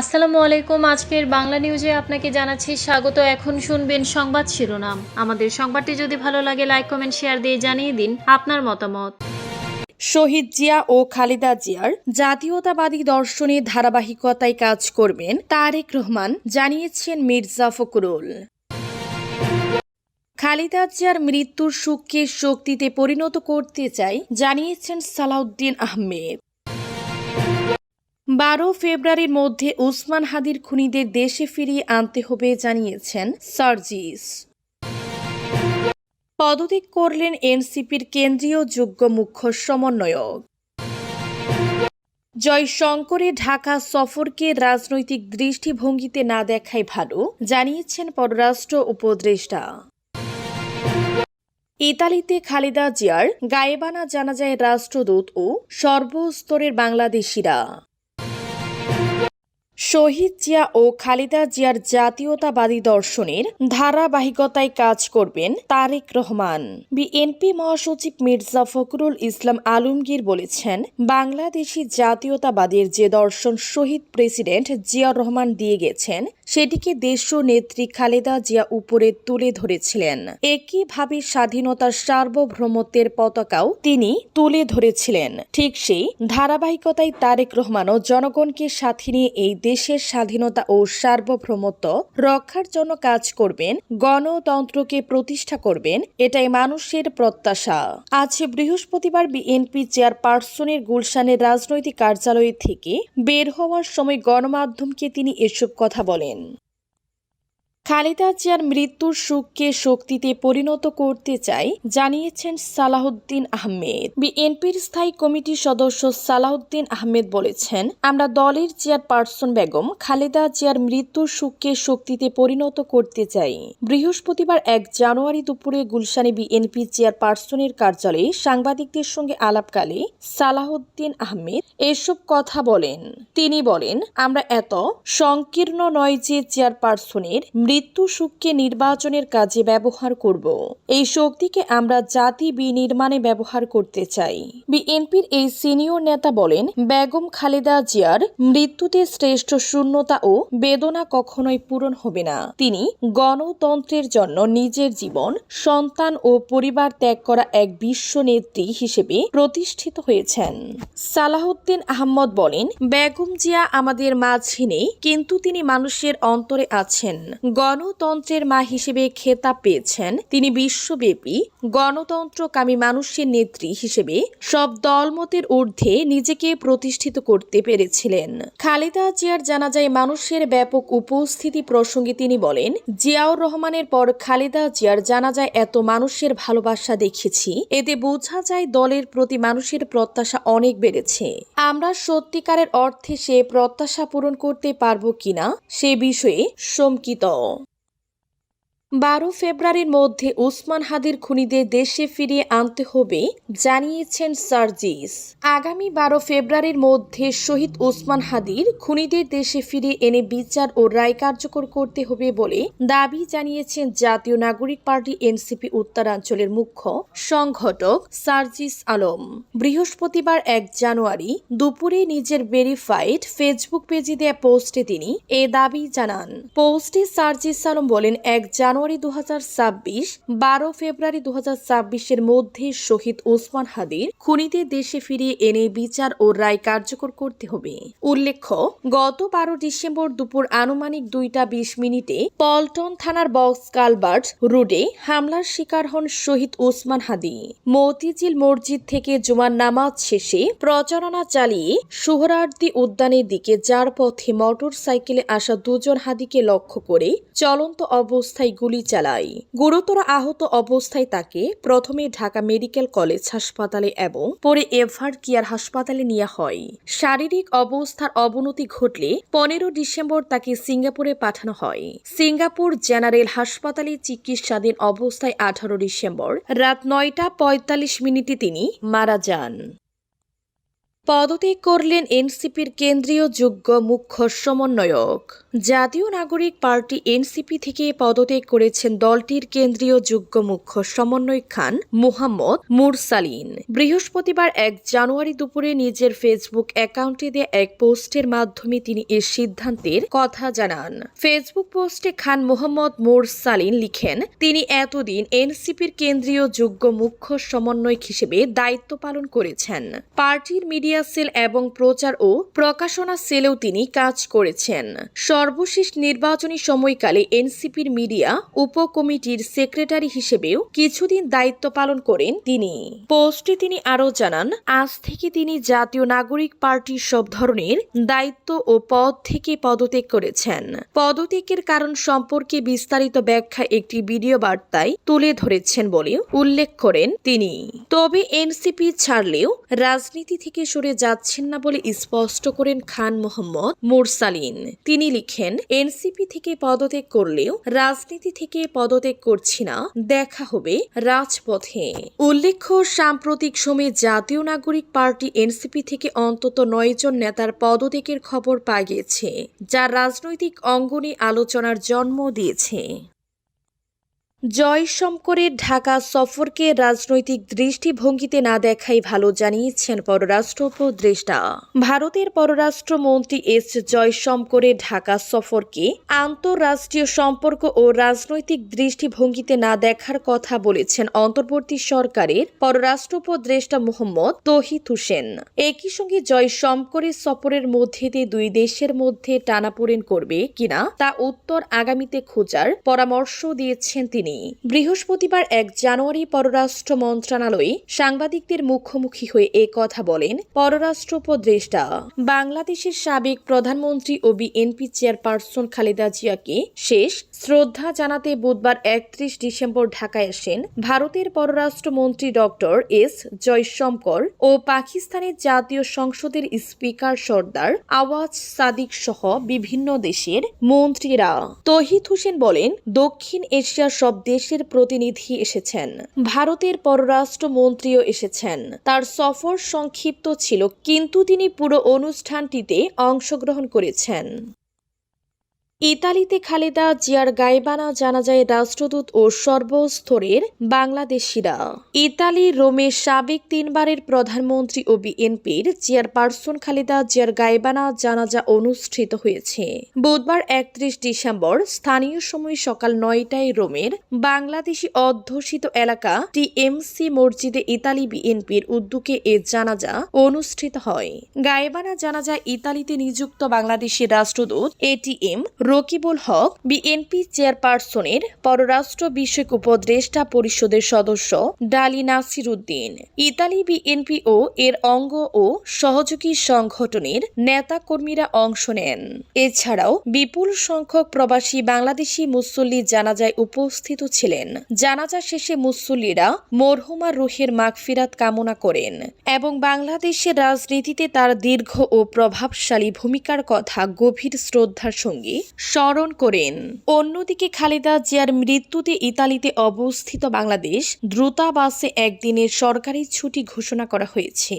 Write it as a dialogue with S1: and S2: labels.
S1: আসসালামু আলাইকুম। আজকের বাংলা নিউজে আপনাকে জানাচ্ছি স্বাগত। এখন শুনবেন সংবাদ শিরোনাম। আমাদের সংবাদটি যদি ভালো লাগে লাইক কমেন্ট শেয়ার দিয়ে জানিয়ে দিন আপনার মতামত।
S2: শহীদ জিয়া ও খালেদা জিয়ার জাতীয়তাবাদী দর্শনে ধারাবাহিকতায় কাজ করবেন তারেক রহমান, জানিয়েছেন মির্জা ফখরুল। খালেদা জিয়ার মৃত্যুর সুখকে শক্তিতে পরিণত করতে চাই, জানিয়েছেন সালাউদ্দিন আহমেদ। বারো ফেব্রুয়ারির মধ্যে উসমান হাদির খুনিদের দেশে ফিরিয়ে আনতে হবে জানিয়েছেন সার্জিস। পদত্যাগ করলেন এনসিপির কেন্দ্রীয় যুগ্ম মুখ্য সমন্বয়ক। জয়শঙ্করে ঢাকা সফরকে রাজনৈতিক দৃষ্টিভঙ্গিতে না দেখাই ভালো, জানিয়েছেন পররাষ্ট্র উপদেষ্টা। ইতালিতে খালেদা জিয়ার গায়েবানা জানাজায় রাষ্ট্রদূত ও সর্বস্তরের বাংলাদেশিরা। শহীদ জিয়া ও খালিদা জিয়ার জাতীয়তাবাদী দর্শনের ধারাবাহিকতায় কাজ করবেন তারেক রহমান। বিএনপি মহাসচিব মির্জা ফখরুল ইসলাম আলমগীর বলেছেন, বাংলাদেশি জাতীয়তাবাদের যে দর্শন শহীদ প্রেসিডেন্ট জিয়া রহমান দিয়ে গেছেন সেটিকে দেশ নেত্রী খালেদা জিয়া উপরে তুলে ধরেছিলেন। একইভাবে স্বাধীনতার সার্বভৌমত্বের পতাকাও তিনি তুলে ধরেছিলেন। ঠিক সেই ধারাবাহিকতায় তারেক রহমানও জনগণকে সাথে নিয়ে এই দেশের স্বাধীনতা ও সার্বভৌমত্ব রক্ষার জন্য কাজ করবেন, গণতন্ত্রকে প্রতিষ্ঠা করবেন, এটাই মানুষের প্রত্যাশা। আজ বৃহস্পতিবার বিএনপি চেয়ারপারসনের গুলশানের রাজনৈতিক কার্যালয় থেকে বের হওয়ার সময় গণমাধ্যমকে তিনি এসব কথা বলেন। again. খালেদা জিয়ার মৃত্যুর সুখকে শক্তিতে পরিণত করতে চাই, জানিয়েছেন সালাহুদ্দিন আহমেদ। বিএনপির স্থায়ী কমিটির সদস্য সালাহুদ্দিন আহমেদ বলেছেন, আমরা দলের চেয়ারপারসন বেগম খালেদা জিয়ার মৃত্যুর সুখকে শক্তিতে পরিণত করতে চাই। বৃহস্পতিবার এক জানুয়ারি দুপুরে গুলশানে বিএনপি চেয়ারপারসনের কার্যালয়ে সাংবাদিকদের সঙ্গে আলাপকালে সালাহুদ্দিন আহমেদ এসব কথা বলেন। তিনি বলেন, আমরা এত সংকীর্ণ নয় যে চেয়ারপারসনের মৃত্যু সুখকে নির্বাচনের কাজে ব্যবহার করব। এই শক্তিকে আমরা জাতি বিনির্মাণে ব্যবহার করতে চাই। বিএনপির এই সিনিয়র নেতা বলেন, বেগম খালেদা জিয়ার মৃত্যুতে শ্রেষ্ঠ শূন্যতা ও বেদনা কখনোই পূরণ হবে না। তিনি গণতন্ত্রের জন্য নিজের জীবন, সন্তান ও পরিবার ত্যাগ করা এক বিশ্ব নেত্রী হিসেবে প্রতিষ্ঠিত হয়েছেন। সালাহুদ্দিন আহমদ বলেন, বেগম জিয়া আমাদের মাঝে নেই কিন্তু তিনি মানুষের অন্তরে আছেন। গণতন্ত্রের মা হিসেবে খেতাব পেয়েছেন তিনি বিশ্বব্যাপী গণতন্ত্রকামী মানুষের নেত্রী হিসেবে সব দলমতের ঊর্ধ্বে নিজেকে প্রতিষ্ঠিত করতে পেরেছিলেন। খালেদা জিয়ার জানাজায় মানুষের ব্যাপক উপস্থিতি প্রসঙ্গে তিনি বলেন, জিয়াউর রহমানের পর খালেদা জিয়ার জানাজায় এত মানুষের ভালোবাসা দেখেছি। এতে বোঝা যায় দলের প্রতি মানুষের প্রত্যাশা অনেক বেড়েছে। আমরা সত্যিকারের অর্থে সে প্রত্যাশা পূরণ করতে পারব কিনা সে বিষয়ে শঙ্কিত। বারো ফেব্রুয়ারির মধ্যে উসমান হাদির খুনিদের দেশে ফিরিয়ে আনতে হবে, জানিয়েছেন সার্জিস। আগামী বারো ফেব্রুয়ারির মধ্যে শহীদ উসমান হাদির খুনিদের দেশে ফিরিয়ে এনে বিচার ও রায় কার্যকর করতে হবে বলে দাবি জানিয়েছেন জাতীয় নাগরিক পার্টি এনসিপি উত্তরাঞ্চলের মুখ্য সংগঠক সার্জিস আলম। বৃহস্পতিবার এক জানুয়ারি দুপুরে নিজের ভেরিফাইড ফেসবুক পেজে দেয়া পোস্টে তিনি এ দাবি জানান। পোস্টে সার্জিস আলম বলেন, এক জানুয়ারি দু হাজার ছাব্বিশ, বারো ফেব্রুয়ারি দু হাজার ছাব্বিশের মধ্যে শহীদ ওসমান হাদির খুনিদের দেশে ফিরিয়ে এনে বিচার ও রায় কার্যকর করতে হবে। উল্লেখ্য, গত বারো ডিসেম্বর দুপুর আনুমানিক দুইটা বিশ মিনিটে পল্টন থানার বক্স কালবার্ট রোডে হামলার শিকার হন শহীদ ওসমান হাদি। মতিঝিল মসজিদ থেকে জুমার নামাজ শেষে প্রচারণা চালিয়ে সোহরার্দি উদ্যানের দিকে যার পথে মোটর সাইকেলে আসা দুজন হাদিকে লক্ষ্য করে চলন্ত অবস্থায় গুলি চালায় গুরুতর আহত অবস্থায় তাকে প্রথমে ঢাকা মেডিকেল কলেজ হাসপাতালে এবং পরে এভার কেয়ার হাসপাতালে নেওয়া হয়। শারীরিক অবস্থার অবনতি ঘটলে পনেরো ডিসেম্বর তাকে সিঙ্গাপুরে পাঠানো হয়। সিঙ্গাপুর জেনারেল হাসপাতালে চিকিৎসাধীন অবস্থায় আঠারো ডিসেম্বর রাত নয়টা পঁয়তাল্লিশ মিনিটে তিনি মারা যান। পদত্যাগ করলেন এনসিপির কেন্দ্রীয় যোগ্য মুখ্য সমন্বয়ক। জাতীয় নাগরিক পার্টি এনসিপি থেকে পদত্যাগ করেছেন দলটির কেন্দ্রীয় যুগ্ম মুখ্য সমন্বয় খান মোহাম্মদ মুরসালিন। বৃহস্পতিবার এক জানুয়ারি দুপুরে নিজের ফেসবুক অ্যাকাউন্টে দেয়া এক পোস্টের মাধ্যমে তিনি এ সিদ্ধান্তের কথা জানান। ফেসবুক পোস্টে খান মোহাম্মদ মুরসালিন লিখেন, তিনি এতদিন এনসিপির কেন্দ্রীয় যুগ্ম মুখ্য সমন্বয়ক হিসেবে দায়িত্ব পালন করেছেন। পার্টির মিডিয়া সেল এবং প্রচার ও প্রকাশনা সেলেও তিনি কাজ করেছেন। সর্বশেষ নির্বাচনী সময়কালে এনসিপির মিডিয়া উপকমিটির সেক্রেটারি হিসেবেও কিছুদিন দায়িত্ব পালন করেন তিনি। পোস্টে তিনি আরও জানান, আজ থেকে তিনি জাতীয় নাগরিক পার্টির সব ধরনের দায়িত্ব ও পদ থেকে পদত্যাগ করেছেন। পদত্যাগের কারণ সম্পর্কে বিস্তারিত ব্যাখ্যা একটি ভিডিও বার্তায় তুলে ধরেছেন বলে উল্লেখ করেন তিনি। তবে এনসিপি ছাড়লেও রাজনীতি থেকে সরে যাচ্ছেন না বলে স্পষ্ট করেন খান মোহাম্মদ মুরসালিন। তিনি লিখেন, এনসিপি থেকে পদত্যাগ করলেও রাজনীতি থেকে পদত্যাগ করছি না, দেখা হবে রাজপথে। উল্লেখ্য, সাম্প্রতিক সময়ে জাতীয় নাগরিক পার্টি এনসিপি থেকে অন্তত নয় জন নেতার পদত্যাগের খবর পাওয়া গিয়েছে যা রাজনৈতিক অঙ্গনে আলোচনার জন্ম দিয়েছে। জয়শঙ্করের ঢাকা সফরকে রাজনৈতিক দৃষ্টিভঙ্গিতে না দেখাই ভালো জানিয়েছেন পররাষ্ট্র উপদেষ্টা। ভারতের পররাষ্ট্রমন্ত্রী এস জয়শঙ্করের ঢাকা সফরকে আন্তঃরাষ্ট্রীয় সম্পর্ক ও রাজনৈতিক দৃষ্টিভঙ্গিতে না দেখার কথা বলেছেন অন্তর্বর্তী সরকারের পররাষ্ট্র উপদেষ্টা মোহাম্মদ তহিদ হোসেন। একই সঙ্গে জয়শঙ্করের সফরের মধ্যে দিয়ে দুই দেশের মধ্যে টানাপোড়েন করবে কিনা তা উত্তর আগামীতে খোঁজার পরামর্শ দিয়েছেন তিনি। বৃহস্পতিবার এক জানুয়ারি পররাষ্ট্র মন্ত্রণালয়ে সাংবাদিকদের মুখোমুখি হয়ে এ কথা বলেন পররাষ্ট্র উপদেষ্টা। বাংলাদেশের সাবেক প্রধানমন্ত্রী ও বিএনপি চেয়ারপারসন খালেদা জিয়াকে শেষ শ্রদ্ধা জানাতে বুধবার একত্রিশ ডিসেম্বর ঢাকায় আসেন ভারতের পররাষ্ট্রমন্ত্রী ডক্টর এস জয়শঙ্কর ও পাকিস্তানের জাতীয় সংসদের স্পিকার সর্দার আওয়াজ সাদিক সহ বিভিন্ন দেশের মন্ত্রীরা। তহিদ হোসেন বলেন, দক্ষিণ এশিয়ার সব দেশের প্রতিনিধি এসেছেন। ভারতের পররাষ্ট্রমন্ত্রীও এসেছেন। তার সফর সংক্ষিপ্ত ছিল, কিন্তু তিনি পুরো অনুষ্ঠানটিতে অংশগ্রহণ করেছেন। ইতালিতে খালেদা জিয়ার গাইবানা জানাজায় রাষ্ট্রদূত ও সর্বস্তরের বাংলাদেশিরা। ইতালি রোমে সাবেক তিনবারের প্রধানমন্ত্রী ও বিএনপির চেয়ারপারসন খালেদা জিয়ার গাইবানা জানাজা অনুষ্ঠিত হয়েছে। বুধবার একত্রিশ ডিসেম্বর স্থানীয় সময় সকাল নয়টায় রোমের বাংলাদেশি অধ্যুষিত এলাকা টিএমসি মসজিদে ইতালি বিএনপির উদ্যোগে এ জানাজা অনুষ্ঠিত হয়। গায়েবানা জানাজা ইতালিতে নিযুক্ত বাংলাদেশি রাষ্ট্রদূত এটিএম রকিবুল হক বিএনপি চেয়ারপারসনের পররাষ্ট্র বিষয়ক উপদেষ্টা পরিষদের সদস্য ডালি নাসির উদ্দিন ইতালি বিএনপি ও এর অঙ্গ ও সহযোগী সংগঠনের নেতাকর্মীরা অংশ নেন। এছাড়াও বিপুল সংখ্যক প্রবাসী বাংলাদেশি মুসল্লি জানাজায় উপস্থিত ছিলেন। জানাজা শেষে মুসল্লিরা মরহুমা রুহের মাগফিরাত কামনা করেন এবং বাংলাদেশের রাজনীতিতে তার দীর্ঘ ও প্রভাবশালী ভূমিকার কথা গভীর শ্রদ্ধার সঙ্গে স্মরণ করেন। অন্যদিকে খালেদা জিয়ার মৃত্যুতে ইতালিতে অবস্থিত বাংলাদেশ দ্রুতাবাসে একদিনের সরকারি ছুটি ঘোষণা করা হয়েছে।